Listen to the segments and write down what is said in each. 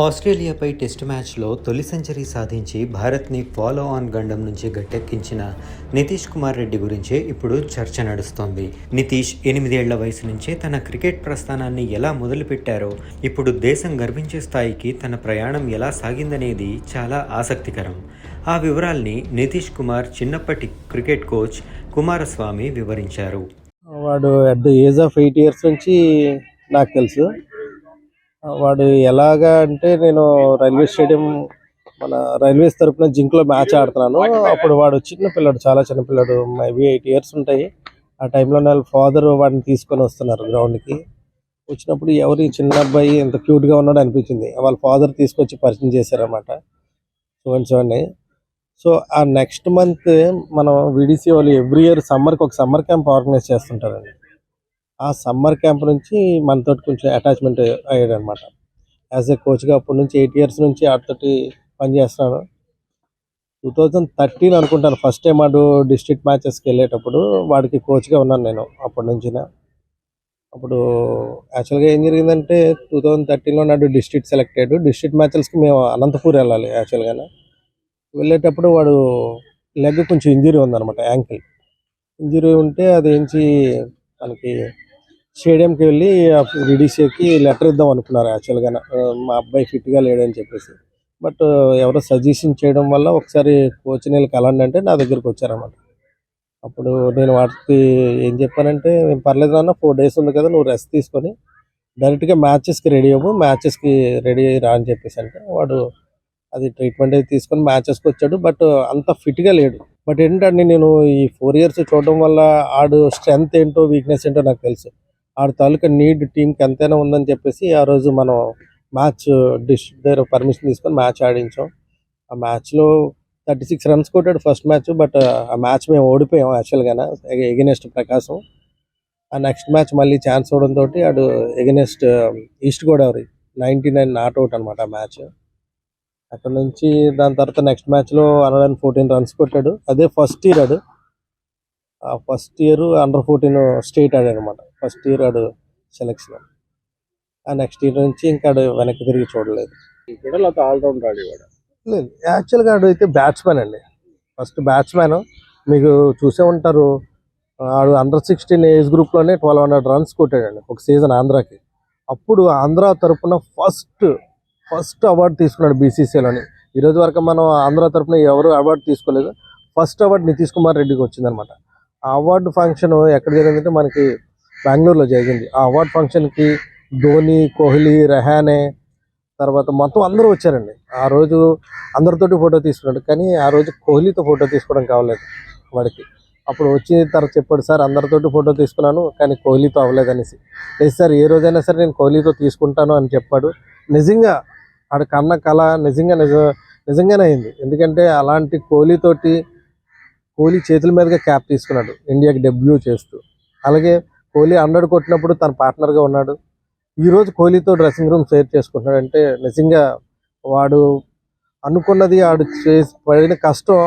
ఆస్ట్రేలియాపై test మ్యాచ్లో తొలి century సాధించి భారత్ని ఫాలో ఆన్ గండం నుంచి గట్టెక్కించిన నితీష్ కుమార్ రెడ్డి గురించే ఇప్పుడు చర్చ నడుస్తోంది. నితీష్ ఎనిమిదేళ్ళ వయసు నుంచే తన క్రికెట్ ప్రస్థానాన్ని ఎలా మొదలుపెట్టారో ఇప్పుడు దేశం గర్వించే స్థాయికి తన ప్రయాణం ఎలా సాగిందనేది చాలా ఆసక్తికరం. ఆ వివరాల్ని నితీష్ కుమార్ చిన్నప్పటి క్రికెట్ కోచ్ కుమారస్వామి వివరించారు. వాడు at the age of eight years నుంచి నాకు తెలుసు. వాడు ఎలాగా అంటే నేను రైల్వే స్టేడియం మన రైల్వేస్ తరపున జింక్లో మ్యాచ్ ఆడుతున్నాను. అప్పుడు వాడు చిన్న పిల్లడు చాలా చిన్న పిల్లడు మేబీ ఎయిట్ ఇయర్స్ ఉంటాయి. ఆ టైంలో వాళ్ళ ఫాదర్ వాడిని తీసుకొని వస్తున్నారు గ్రౌండ్కి వచ్చినప్పుడు ఎవరి చిన్న అబ్బాయి ఎంత క్యూట్గా ఉన్నాడు అనిపించింది. వాళ్ళ ఫాదర్ తీసుకొచ్చి పరిచయం చేశారన్నమాట. సో సో సో ఆ నెక్స్ట్ మంత్ మనం విడిసి వాళ్ళు ఎవ్రీ ఇయర్ సమ్మర్కి ఒక సమ్మర్ క్యాంప్ ఆర్గనైజ్ చేస్తుంటారండి. ఆ సమ్మర్ క్యాంప్ నుంచి మనతో కొంచెం అటాచ్మెంట్ అయ్యాడు అనమాట యాజ్ ఏ కోచ్గా అప్పటి నుంచి ఎయిట్ ఇయర్స్ నుంచి ఆడితోటి పనిచేస్తున్నాను. టూ థౌజండ్ థర్టీన్ అనుకుంటాను ఫస్ట్ టైం ఆడు డిస్ట్రిక్ట్ మ్యాచెస్కి వెళ్ళేటప్పుడు వాడికి కోచ్గా ఉన్నాను నేను అప్పటి నుంచి అప్పుడు యాక్చువల్గా ఏం జరిగిందంటే టూ థౌజండ్ థర్టీన్లో నాడు డిస్ట్రిక్ట్ సెలెక్ట్ అయ్యాడు. డిస్ట్రిక్ట్ మ్యాచెస్కి మేము అనంతపూర్ వెళ్ళాలి యాక్చువల్గా వెళ్ళేటప్పుడు వాడు లెగ్ కొంచెం ఇంజరీ ఉందన్నమాట యాంకిల్. ఇంజరీ ఉంటే అది ఏంచి మనకి స్టేడియంకి వెళ్ళి డిడిసికి లెటర్ ఇద్దాం అనుకున్నారు యాక్చువల్గా మా అబ్బాయి ఫిట్గా లేడని చెప్పేసి. బట్ ఎవరో సజెషన్ చేయడం వల్ల ఒకసారి కోచ్ నేను కలండి అంటే నా దగ్గరికి వచ్చారన్నమాట. అప్పుడు నేను వాటికి ఏం చెప్పానంటే మేము పర్లేదు నాన్న ఫోర్ డేస్ ఉంది కదా నువ్వు రెస్ట్ తీసుకొని డైరెక్ట్గా మ్యాచెస్కి రెడీ అవ్వు మ్యాచెస్కి రెడీ అయ్యి రా అని చెప్పేసి అంటే వాడు అది ట్రీట్మెంట్ అయితే తీసుకొని మ్యాచెస్కి వచ్చాడు. బట్ అంత ఫిట్గా లేడు. బట్ ఏంటంటే నేను ఈ ఫోర్ ఇయర్స్ చూడడం వల్ల ఆడు స్ట్రెంగ్త్ ఏంటో వీక్నెస్ ఏంటో నాకు తెలుసు. ఆడ తాలూకా నీడ్ టీంకి ఎంతైనా ఉందని చెప్పేసి ఆ రోజు మనం మ్యాచ్ డిష్ దగ్గర పర్మిషన్ తీసుకొని మ్యాచ్ ఆడించాం. ఆ మ్యాచ్లో థర్టీ సిక్స్ రన్స్ కొట్టాడు ఫస్ట్ మ్యాచ్ బట్ ఆ మ్యాచ్ మేము ఓడిపోయాం యాక్చువల్గా ఎగెనెస్ట్ ప్రకాశం. ఆ నెక్స్ట్ మ్యాచ్ మళ్ళీ ఛాన్స్ అవడంతో ఆడు against East Godavari ninety nine not out అనమాట ఆ మ్యాచ్. అక్కడ నుంచి దాని తర్వాత నెక్స్ట్ మ్యాచ్లో హండ్రెడ్ అండ్ ఫోర్టీన్ రన్స్ కొట్టాడు. అదే ఫస్ట్ ఇయర్ ఆడు. ఆ first year under fourteen state ఆడాడు అనమాట ఫస్ట్ ఇయర్ ఆడు సెలెక్షన్ ఆ నెక్స్ట్ ఇయర్ నుంచి ఇంకా ఆడు వెనక్కి తిరిగి చూడలేదు. లేకపోతే ఆల్రౌండర్ ఆడేవాడు లేదు యాక్చువల్గా ఆడు అయితే బ్యాట్స్మెన్ అండి. ఫస్ట్ బ్యాట్స్మెన్ మీకు చూసే ఉంటారు ఆడు అండర్ సిక్స్టీన్ ఏజ్ గ్రూప్లోనే ట్వెల్వ్ హండ్రెడ్ రన్స్ కొట్టాడండి ఒక సీజన్ ఆంధ్రాకి. అప్పుడు ఆంధ్ర తరపున ఫస్ట్ ఫస్ట్ అవార్డు తీసుకున్నాడు బీసీసీలోని ఈ రోజు వరకు మనం ఆంధ్ర తరపున ఎవరు అవార్డు తీసుకోలేదు. ఫస్ట్ అవార్డు నితీష్ కుమార్ రెడ్డికి వచ్చిందనమాట ఆ అవార్డు ఫంక్షన్ ఎక్కడ జరిగిందంటే మనకి బెంగళూరులో జరిగింది. ఆ అవార్డ్ ఫంక్షన్కి ధోని కోహ్లీ రెహానే తర్వాత మొత్తం అందరూ వచ్చారండి. ఆ రోజు అందరితోటి ఫోటో తీసుకున్నాడు. కానీ ఆ రోజు కోహ్లీతో ఫోటో తీసుకోవడం కావలేదు వాడికి. అప్పుడు వచ్చిన తర్వాత చెప్పాడు సార్ అందరితోటి ఫోటో తీసుకున్నాను కానీ కోహ్లీతో అవ్వలేదనేసి. లేదు సార్ ఏ రోజైనా సరే నేను కోహ్లీతో తీసుకుంటాను అని చెప్పాడు. నిజంగా ఆడ కన్న కళ నిజంగా నిజ నిజంగానే అయింది. ఎందుకంటే అలాంటి కోహ్లీతోటి కోహ్లీ చేతుల మీదుగా క్యాప్ తీసుకున్నాడు. ఇండియాకి డెబ్యూ చేస్తూ. అలాగే కోహ్లీ హండ్రెడ్ కొట్టినప్పుడు తన పార్ట్నర్గా ఉన్నాడు. ఈ రోజు కోహ్లీతో డ్రెస్సింగ్ రూమ్ షేర్ చేసుకుంటున్నాడు అంటే నిజంగా వాడు అనుకున్నది ఆడు చేసి పడిన కష్టం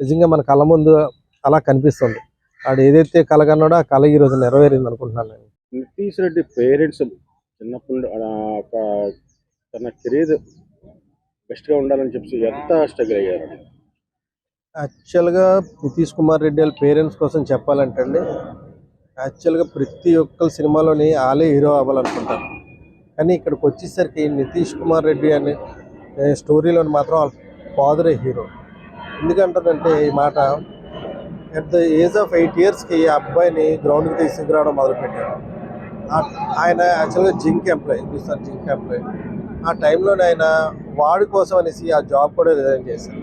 నిజంగా మన కళ్ళ ముందు అలా కనిపిస్తుంది. ఆడు ఏదైతే కళ కన్నాడో ఆ కళ ఈ రోజు నెరవేరింది అనుకుంటున్నాను నేను. నితీష్ రెడ్డి పేరెంట్స్ ఒక తన కెరీర్ బెస్ట్గా ఉండాలని చెప్పి ఎంత స్ట్రగుల్ అయ్యారు? యాక్చువల్గా నితీష్ కుమార్ రెడ్డి వాళ్ళ పేరెంట్స్ కోసం చెప్పాలంటే అండి యాక్చువల్గా ప్రతి ఒక్కరి సినిమాలోని వాళ్ళే హీరో అవ్వాలనుకుంటారు. కానీ ఇక్కడికి వచ్చేసరికి నితీష్ కుమార్ రెడ్డి అనే స్టోరీలో మాత్రం వాళ్ళ ఫాదరే హీరో. ఎందుకంటారంటే ఈ మాట at the age of eight ఇయర్స్కి ఆ అబ్బాయిని గ్రౌండ్కి తీసుకురావడం మొదలుపెట్టారు. ఆయన యాక్చువల్గా zinc employee Hindustan zinc employee? ఆ టైంలోనే ఆయన వాడి కోసం అనేసి ఆ జాబ్ కూడా రిజైన్ చేశారు.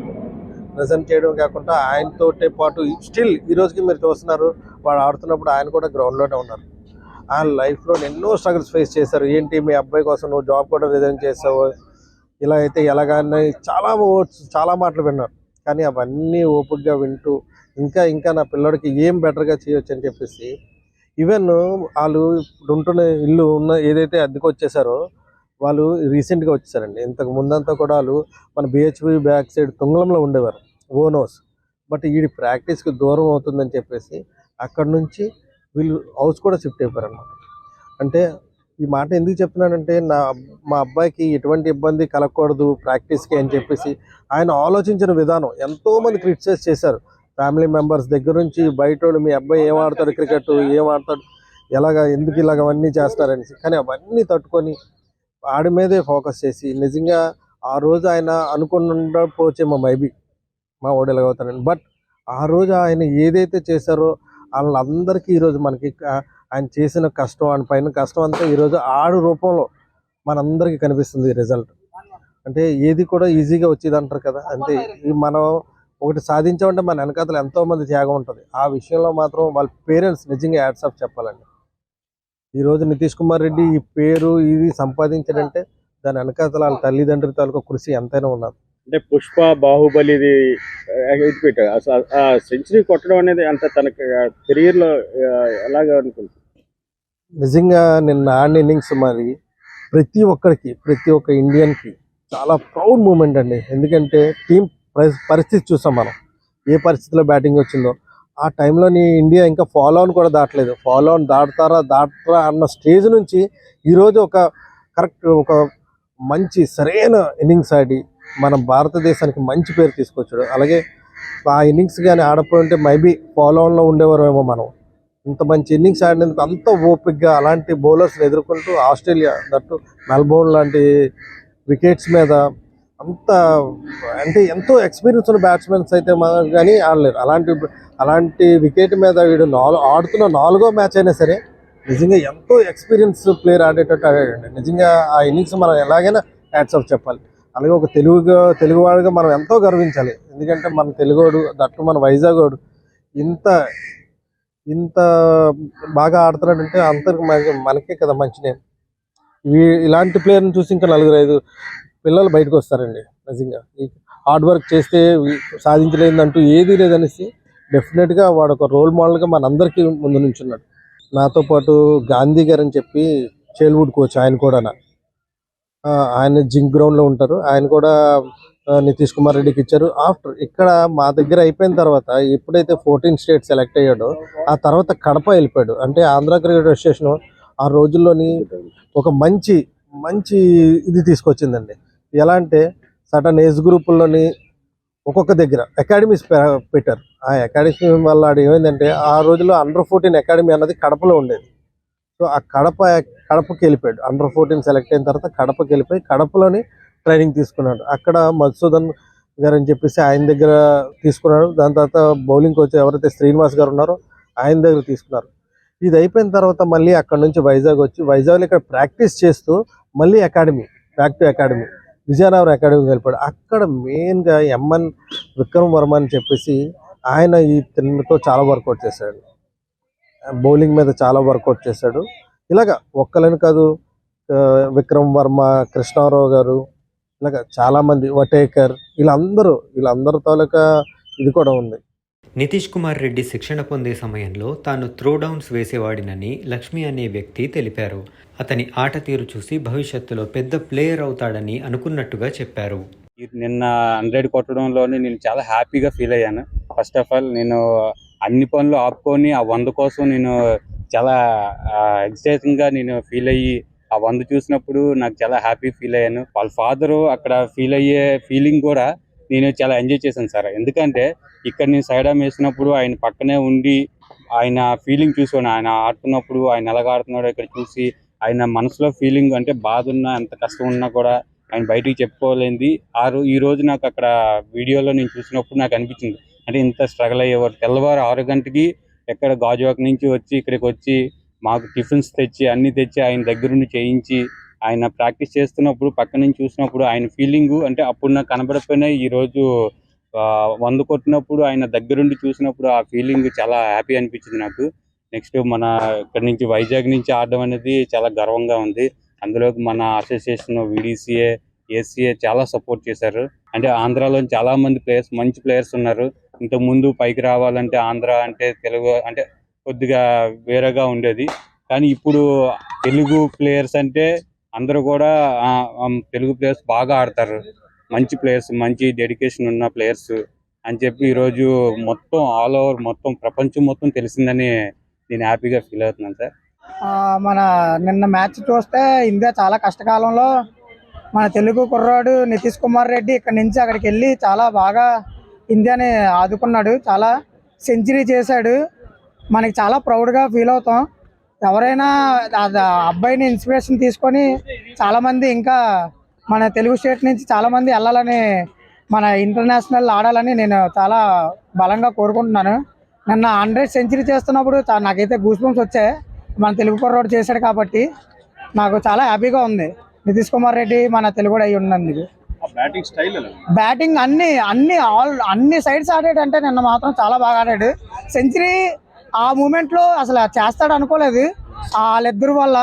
రిజైన్ చేయడం కాకుండా ఆయనతోటే పాటు స్టిల్ ఈ రోజుకి మీరు చూస్తున్నారు వాడు ఆడుతున్నప్పుడు ఆయన కూడా గ్రౌండ్లోనే ఉన్నారు. ఆయన లైఫ్లో ఎన్నో స్ట్రగుల్స్ ఫేస్ చేశారు. ఏంటి మీ అబ్బాయి కోసం నువ్వు జాబ్ కూడా రిజైన్ చేసావు? ఇలా అయితే ఎలాగానే చాలా చాలా మాటలు విన్నారు. కానీ అవన్నీ ఓపికగా వింటూ ఇంకా ఇంకా నా పిల్లడికి ఏం బెటర్గా చేయొచ్చు అని చెప్పేసి ఈవెన్ వాళ్ళు ఇప్పుడు ఉంటున్న ఇల్లు ఉన్న ఏదైతే అద్దెకు వచ్చేసారో వాళ్ళు రీసెంట్గా వచ్చేసారండి. ఇంతకు ముందంతా కూడా వాళ్ళు మన బిహెచ్పి బ్యాక్ సైడ్ తుంగళంలో ఉండేవారు. ఓనోస్ బట్ వీడి ప్రాక్టీస్కి దూరం అవుతుందని చెప్పేసి అక్కడ నుంచి వీళ్ళు హౌస్ కూడా షిఫ్ట్ అయిపోయారు అనమాట అంటే ఈ మాట ఎందుకు చెప్తున్నానంటే నా మా అబ్బాయికి ఎటువంటి ఇబ్బంది కలగకూడదు ప్రాక్టీస్కి అని చెప్పేసి ఆయన ఆలోచించిన విధానం ఎంతోమంది క్రిటిసైజ్ చేశారు. ఫ్యామిలీ మెంబర్స్ దగ్గర నుంచి బయట వాళ్ళు, మీ అబ్బాయి ఏం ఆడతాడు క్రికెట్ ఏం ఆడతాడు ఎలాగ ఎందుకు ఇలాగ అవన్నీ చేస్తారనేసి. కానీ అవన్నీ తట్టుకొని ఆడి మీదే ఫోకస్ చేసి నిజంగా ఆ రోజు ఆయన అనుకుని మా మైబీ మా ఓడి బట్ ఆ రోజు ఆయన ఏదైతే చేశారో వాళ్ళందరికీ ఈరోజు మనకి ఆయన చేసిన కష్టం ఆయన పైన కష్టం అంతా ఈరోజు ఆడు రూపంలో మనందరికీ కనిపిస్తుంది రిజల్ట్. అంటే ఏది కూడా ఈజీగా వచ్చేది అంటారు కదా అంటే మనం ఒకటి సాధించామంటే మన వెనకాతలు ఎంతోమంది త్యాగం ఉంటుంది. ఆ విషయంలో మాత్రం వాళ్ళ పేరెంట్స్ నిజంగా యాడ్సాప్ చెప్పాలండి. ఈరోజు నితీష్ కుమార్ రెడ్డి ఈ పేరు ఇది సంపాదించడంటే దాని వెనకాతల వాళ్ళ తల్లిదండ్రుల తాలూకా కృషి ఎంతైనా ఉన్నది. అంటే పుష్ప బాహుబలిది ఇది పెట్టాడు అసలు ఆ సెంచరీ కొట్టడం అనేది అంత తన కెరియర్లో ఎలాగ అనుకుంటుంది నిజంగా నిన్న ఆడిన ఇన్నింగ్స్ మరి ప్రతి ఒక్కరికి ప్రతి ఒక్క ఇండియన్కి చాలా ప్రౌడ్ మూమెంట్ అండి. ఎందుకంటే టీం పరిస్థితి చూసాం మనం. ఏ పరిస్థితిలో బ్యాటింగ్ వచ్చిందో. ఆ టైంలోని ఇండియా ఇంకా ఫాలో ఆన్ కూడా దాటలేదు. ఫాలో ఆన్ దాటుతారా దాటరా అన్న స్టేజ్ నుంచి ఈరోజు ఒక కరెక్ట్ ఒక మంచి సరైన ఇన్నింగ్స్ ఆడి మన భారతదేశానికి మంచి పేరు తీసుకొచ్చాడు. అలాగే ఆ ఇన్నింగ్స్ కానీ ఆడపోయి ఉంటే మేబీ ఫాలో ఆన్లో ఉండేవారేమో మనం. ఇంత మంచి ఇన్నింగ్స్ ఆడినందుకు అంత ఓపిక్గా అలాంటి బౌలర్స్ ఎదుర్కొంటూ ఆస్ట్రేలియా దట్టు మెల్బోర్న్ లాంటి వికెట్స్ మీద అంత అంటే ఎంతో ఎక్స్పీరియన్స్ ఉన్న బ్యాట్స్మెన్స్ అయితే మనం కానీ ఆడలేరు. అలాంటి అలాంటి వికెట్ మీద వీడు నాలుగు ఆడుతున్న నాలుగో మ్యాచ్ అయినా సరే నిజంగా ఎంతో ఎక్స్పీరియన్స్ ప్లేయర్ ఆడేటట్టు ఆడాడండి. నిజంగా ఆ ఇన్నింగ్స్ మనం ఎలాగైనా హ్యాట్స్ ఆఫ్ చెప్పాలి. అలాగే ఒక తెలుగు తెలుగువాడిగా మనం ఎంతో గర్వించాలి. ఎందుకంటే మన తెలుగోడు దట్టు మన వైజాగోడు ఇంత ఇంత బాగా ఆడుతున్నాడంటే అంతకు మనకే కదా మంచి నేమ్. వీ- ఇలాంటి ప్లేయర్ని చూసి ఇంకా నలుగురు ఐదు పిల్లలు బయటకు వస్తారండి నిజంగా. హార్డ్ వర్క్ చేస్తే సాధించలేదంటూ ఏదీ లేదనేసి డెఫినెట్గా వాడు ఒక రోల్ మోడల్గా మనందరికీ ముందు నుంచున్నాడు. నాతో పాటు గాంధీ గారు అని చెప్పి చేల్వుడ్ కోచ్ ఆయన కూడా ఆయన జింక్ గ్రౌండ్లో ఉంటారు. ఆయన కూడా నితీష్ కుమార్ రెడ్డికి ఇచ్చారు. ఆఫ్టర్ ఇక్కడ మా దగ్గర అయిపోయిన తర్వాత ఎప్పుడైతే ఫోర్టీన్ స్టేట్ సెలెక్ట్ అయ్యాడో ఆ తర్వాత కడప వెళ్ళిపోయాడు. అంటే ఆంధ్ర క్రికెట్ అసోసియేషన్ ఆ రోజుల్లోని ఒక మంచి మంచి ఇది తీసుకొచ్చిందండి. ఎలా అంటే సటన్ ఏజ్ గ్రూపుల్లోని ఒక్కొక్క దగ్గర అకాడమీస్ పెట్టారు. ఆ అకాడమీ వల్ల ఏమైందంటే ఆ రోజుల్లో అండర్ ఫోర్టీన్ అకాడమీ అన్నది కడపలో ఉండేది. సో ఆ కడప కడపకి వెళ్ళిపోయాడు. అండర్ ఫోర్టీన్ సెలెక్ట్ అయిన తర్వాత కడపకి వెళ్ళిపోయి కడపలోని ట్రైనింగ్ తీసుకున్నాడు. అక్కడ మధుసూదన్ గారు అని చెప్పేసి ఆయన దగ్గర తీసుకున్నాడు. దాని తర్వాత బౌలింగ్ కోచ్ ఎవరైతే శ్రీనివాస్ గారు ఉన్నారో ఆయన దగ్గర తీసుకున్నారు. ఇది అయిపోయిన తర్వాత మళ్ళీ అక్కడ నుంచి వైజాగ్ వచ్చి వైజాగ్లో ఇక్కడ ప్రాక్టీస్ చేస్తూ మళ్ళీ academy back to academy Vizianagaram అకాడమీకి వెళ్ళిపోయాడు. అక్కడ మెయిన్గా ఎంఎన్ విక్రమ్ వర్మ అని చెప్పేసి ఆయన ఈ తిన్నతో చాలా వర్కౌట్ చేశాడు. బౌలింగ్ మీద చాలా వర్కౌట్ చేశాడు. ఇలాగ ఒక్కలని కాదు విక్రమ్ వర్మ కృష్ణారావు గారు ఇలాగ చాలా మంది వటేకర్ వీళ్ళందరూ వీళ్ళందరి తాలూకా ఇది కూడా ఉంది. నితీష్ కుమార్ రెడ్డి శిక్షణ పొందే సమయంలో తాను త్రో డౌన్స్ వేసేవాడినని లక్ష్మి అనే వ్యక్తి తెలిపారు. అతని ఆట తీరు చూసి భవిష్యత్తులో పెద్ద ప్లేయర్ అవుతాడని అనుకున్నట్టుగా చెప్పారు. నిన్న హండ్రెడ్ కొట్టడంలోనే నేను చాలా హ్యాపీగా ఫీల్ అయ్యాను. ఫస్ట్ ఆఫ్ ఆల్ నేను అన్ని పనులు ఆపుకొని ఆ వంద కోసం నేను చాలా ఎక్సైటింగ్గా నేను ఫీల్ అయ్యి ఆ వంద చూసినప్పుడు నాకు చాలా హ్యాపీ ఫీల్ అయ్యాను. వాళ్ళ ఫాదరు అక్కడ ఫీల్ అయ్యే ఫీలింగ్ కూడా నేను చాలా ఎంజాయ్ చేశాను సార్ ఎందుకంటే ఇక్కడ నేను సైడామ్ వేసినప్పుడు ఆయన పక్కనే ఉండి ఆయన ఫీలింగ్ చూసాను ఆయన ఆడుతున్నప్పుడు ఆయన ఎలాగ ఆడుతున్నాడో ఇక్కడ చూసి ఆయన మనసులో ఫీలింగ్ అంటే బాధ ఉన్నా ఎంత కష్టం ఉన్నా కూడా ఆయన బయటికి చెప్పుకోలేంది ఆ రో ఈ రోజు నాకు అక్కడ వీడియోలో నేను చూసినప్పుడు నాకు అనిపించింది. అంటే ఇంత స్ట్రగుల్ అయ్యేవారు తెల్లవారు ఆరు గంటకి ఎక్కడ గాజువాక నుంచి వచ్చి ఇక్కడికి వచ్చి మాకు టిఫిన్స్ తెచ్చి అన్ని తెచ్చి ఆయన దగ్గరుండి చేయించి ఆయన ప్రాక్టీస్ చేస్తున్నప్పుడు పక్క నుంచి చూసినప్పుడు ఆయన ఫీలింగ్ అంటే అప్పుడు నాకు కనబడకపోయినా ఈ రోజు వంద కొట్టినప్పుడు ఆయన దగ్గరుండి చూసినప్పుడు ఆ ఫీలింగ్ చాలా హ్యాపీ అనిపించింది నాకు. నెక్స్ట్ మన ఇక్కడ నుంచి వైజాగ్ నుంచి ఆడడం అనేది చాలా గర్వంగా ఉంది. అందులో మన అసోసియేషన్ విడిసిఏ ఏసీఏ చాలా సపోర్ట్ చేశారు. అంటే ఆంధ్రాలో చాలా మంది ప్లేయర్స్ మంచి ప్లేయర్స్ ఉన్నారు. ఇంతకు ముందు పైకి రావాలంటే ఆంధ్ర అంటే తెలుగు అంటే కొద్దిగా వేరేగా ఉండేది. కానీ ఇప్పుడు తెలుగు ప్లేయర్స్ అంటే అందరూ కూడా తెలుగు ప్లేయర్స్ బాగా ఆడతారు. మంచి ప్లేయర్స్ మంచి డెడికేషన్ ఉన్న ప్లేయర్స్ అని చెప్పి ఈరోజు మొత్తం ఆల్ ఓవర్ మొత్తం ప్రపంచం మొత్తం తెలిసిందని నేను హ్యాపీగా ఫీల్ అవుతున్నాను సార్. మన నిన్న మ్యాచ్ చూస్తే ఇండియా చాలా కష్టకాలంలో మన తెలుగు కుర్రాడు నితీష్ కుమార్ రెడ్డి ఇక్కడ నుంచి అక్కడికి వెళ్ళి చాలా బాగా ఇండియాని ఆదుకున్నాడు. చాలా సెంచరీ చేశాడు. మనకి చాలా ప్రౌడ్గా ఫీల్ అవుతాం. ఎవరైనా అబ్బాయిని ఇన్స్పిరేషన్ తీసుకొని చాలామంది ఇంకా మన తెలుగు స్టేట్ నుంచి చాలామంది వెళ్ళాలని మన ఇంటర్నేషనల్ ఆడాలని నేను చాలా బలంగా కోరుకుంటున్నాను. నిన్న హండ్రెడ్ సెంచరీ చేస్తున్నప్పుడు నాకైతే గూస్ బంప్స్ వచ్చాయి. మన తెలుగు కుర్రోడు చేశాడు కాబట్టి నాకు చాలా హ్యాపీగా ఉంది. నితీష్ కుమార్ రెడ్డి మన తెలుగుడు అయి ఉన్నందుకు. బ్యాటింగ్ స్టైల్ బ్యాటింగ్ అన్ని అన్ని ఆల్ అన్ని సైడ్స్ ఆడాడు అంటే నిన్న మాత్రం చాలా బాగా ఆడాడు. సెంచరీ ఆ మూమెంట్లో అసలు చేస్తాడు అనుకోలేదు. ఆ వాళ్ళిద్దరు వల్ల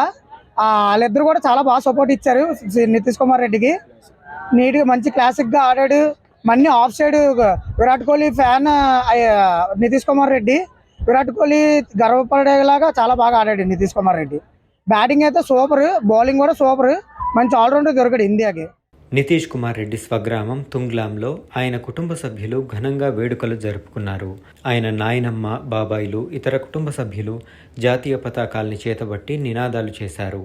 ఆ వాళ్ళిద్దరు కూడా చాలా బాగా సపోర్ట్ ఇచ్చారు నితీష్ కుమార్ రెడ్డికి. నీట్గా మంచి క్లాసిక్గా ఆడాడు. మన్ని off side Virat Kohli fan Nitish Kumar Reddy. Virat Kohli గర్వపడేలాగా చాలా బాగా ఆడాడు నితీష్ కుమార్ రెడ్డి. బ్యాటింగ్ అయితే సూపర్ బౌలింగ్ కూడా సూపర్ మంచి ఆల్రౌండర్ దొరికాడు ఇండియాకి. నితీష్ కుమార్ రెడ్డి స్వగ్రామం తుంగ్లాంలో ఆయన కుటుంబ సభ్యులు ఘనంగా వేడుకలు జరుపుకున్నారు. ఆయన నాయనమ్మ బాబాయిలు ఇతర కుటుంబ సభ్యులు జాతీయ పతాకాల్ని చేతబట్టి నినాదాలు చేశారు.